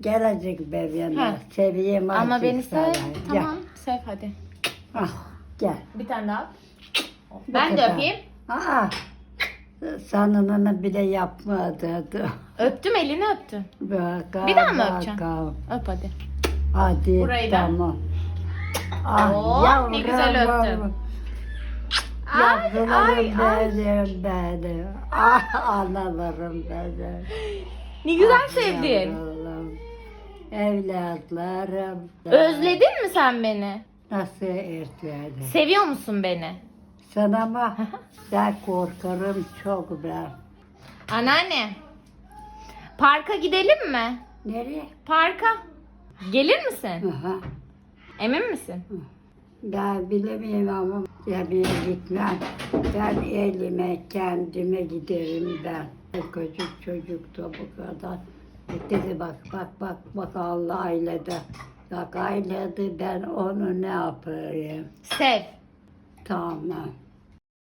Gelecek bebeğim. Ha. Seveyim Ama artık beni sev. sana. Tamam. Sev hadi. Gel. Ah, gel. Bir tane daha. Bu Ben de kadar. öpeyim. Aa, sanımını bile yapmadı. Öptüm elini öptüm. Bir daha mı öpeceksin? Öp hadi. Hadi Burayı da. tamam. Ah, Oo, ne yavrum, güzel öptün. yavrum. Ay, Yavrularım ay, ay. benim benim. Ah analarım benim. Ne güzel Ah, sevdin. yavrularım, Evlatlarım. Özledin mi sen beni? Nasıl erteledim? Seviyor musun beni? Sana mı? Ben korkarım çok ben. Anneanne. Parka gidelim mi? Nereye? Parka. Gelir misin? Aha. Emin misin? Ben bilemiyorum ama yemeğe gitmem. Ben elime kendime giderim ben. Küçük çocuk da bu kadar. Dedi bak bak bak bak Allah ailede. Bak ailede ben onu ne yapayım? Sev. Tamam.